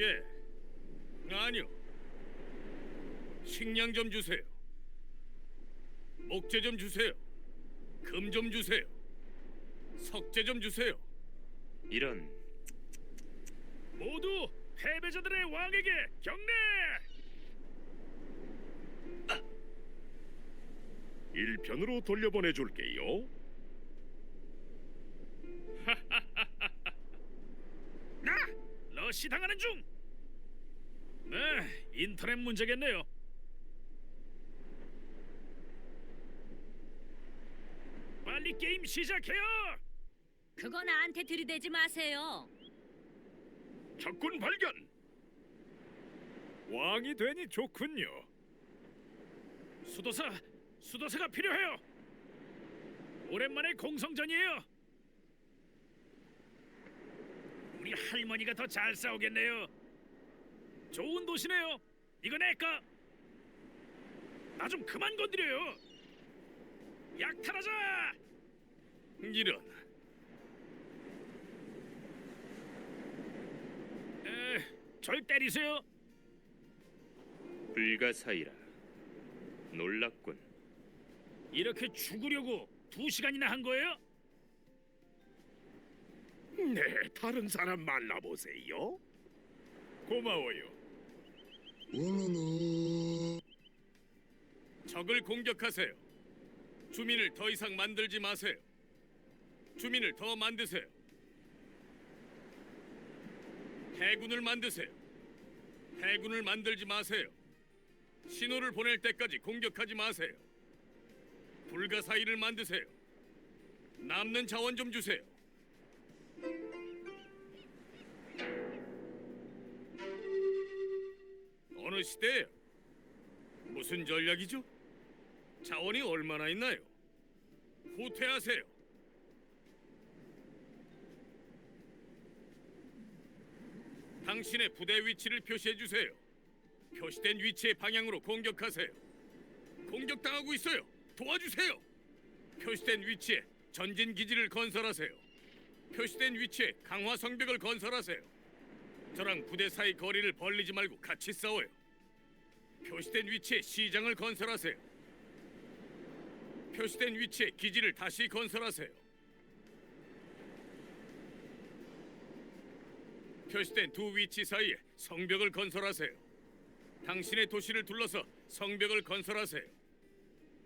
예. 아니요. 식량 좀 주세요. 목재 좀 주세요. 금 좀 주세요. 석재 좀 주세요. 이런 모두 패배자들의 왕에게 경례! 일편으로 돌려보내 줄게요. 러시 당하는 중. 네, 인터넷 문제겠네요. 빨리 게임 시작해요. 그거 나한테 들이대지 마세요. 적군 발견. 왕이 되니 좋군요. 수도사, 수도사가 필요해요. 오랜만에 공성전이에요. 우리 할머니가 더 잘 싸우겠네요. 좋은 도시네요. 이거 내까. 나 좀 그만 건드려요. 약탈하자. 이런. 에, 절 때리세요. 불가사의라 놀랍군 이렇게 죽으려고 두 시간이나 한 거예요? 네, 다른 사람 만나보세요. 고마워요. 적을 공격하세요. 주민을 더 이상 만들지 마세요. 주민을 더 만드세요. 해군을 만드세요. 해군을 만들지 마세요. 신호를 보낼 때까지 공격하지 마세요. 불가사의를 만드세요. 남는 자원 좀 주세요. 어느 시대에 무슨 전략이죠? 자원이 얼마나 있나요? 후퇴하세요. 당신의 부대 위치를 표시해 주세요. 표시된 위치의 방향으로 공격하세요. 공격당하고 있어요. 도와주세요. 표시된 위치에 전진 기지를 건설하세요. 표시된 위치에 강화 성벽을 건설하세요. 저랑 부대 사이 거리를 벌리지 말고 같이 싸워요. 표시된 위치에 시장을 건설하세요. 표시된 위치에 기지를 다시 건설하세요. 표시된 두 위치 사이에 성벽을 건설하세요. 당신의 도시를 둘러서 성벽을 건설하세요.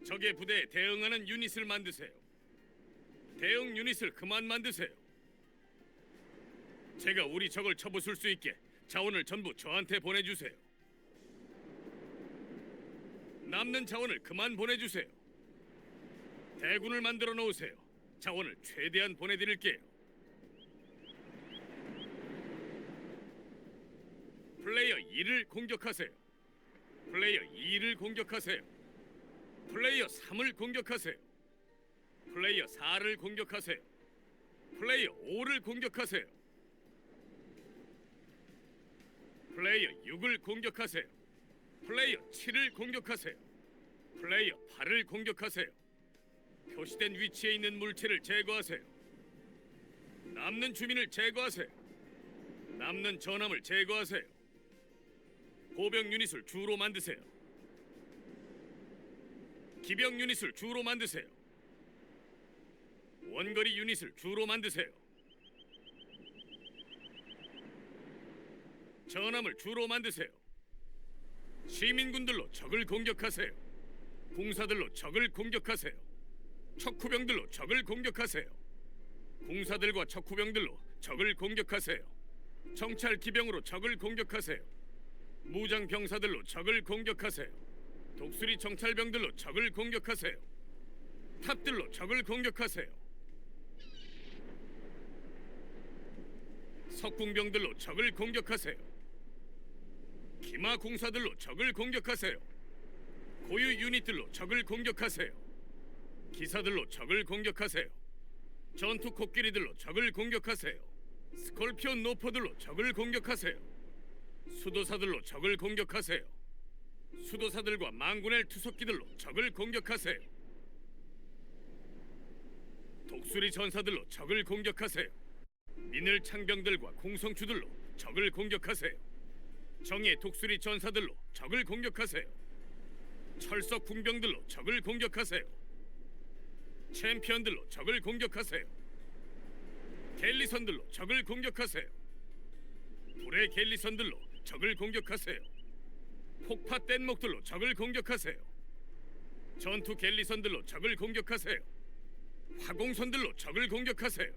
적의 부대에 대응하는 유닛을 만드세요. 대응 유닛을 그만 만드세요. 제가 우리 적을 쳐부술 수 있게 자원을 전부 저한테 보내주세요. 남는 자원을 그만 보내주세요. 대군을 만들어 놓으세요. 자원을 최대한 보내드릴게요. 플레이어 2를 공격하세요. 플레이어 2를 공격하세요. 플레이어 3을 공격하세요. 플레이어 4를 공격하세요. 플레이어 5를 공격하세요. 플레이어 6을 공격하세요. 플레이어 7을 공격하세요. 플레이어 8을 공격하세요. 표시된 위치에 있는 물체를 제거하세요. 남는 주민을 제거하세요. 남는 전함을 제거하세요. 보병 유닛을 주로 만드세요. 기병 유닛을 주로 만드세요. 원거리 유닛을 주로 만드세요. 전함을 주로 만드세요. 시민군들로 적을 공격하세요. 궁사들로 적을 공격하세요. 척후병들로 적을 공격하세요. 궁사들과 척후병들로 적을 공격하세요. 정찰 기병으로 적을 공격하세요. 무장 병사들로 적을 공격하세요. 독수리 정찰병들로 적을 공격하세요. 탑들로 적을 공격하세요. 석궁병들로 적을 공격하세요. 기마 공사들로 적을 공격하세요. 고유 유닛들로 적을 공격하세요. 기사들로 적을 공격하세요. 전투 코끼리들로 적을 공격하세요. 스콜피온 노포들로 적을 공격하세요. 수도사들로 적을 공격하세요. 수도사들과 망군의 투석기들로 적을 공격하세요. 독수리 전사들로 적을 공격하세요. 미늘 창병들과 공성추들로 적을 공격하세요. 정의 독수리 전사들로 적을 공격하세요. 철석 궁병들로 적을 공격하세요. 챔피언들로 적을 공격하세요. 갤리선들로 적을 공격하세요. 불의 갤리선들로 적을 공격하세요. 폭파 뗏목들로 적을 공격하세요. 전투 갤리선들로 적을 공격하세요. 화공선들로 적을 공격하세요.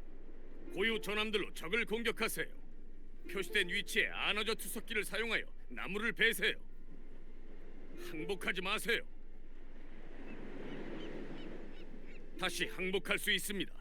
고유 전함들로 적을 공격하세요. 표시된 위치에 아너저 투석기를 사용하여 나무를 베세요. 항복하지 마세요. 다시 항복할 수 있습니다.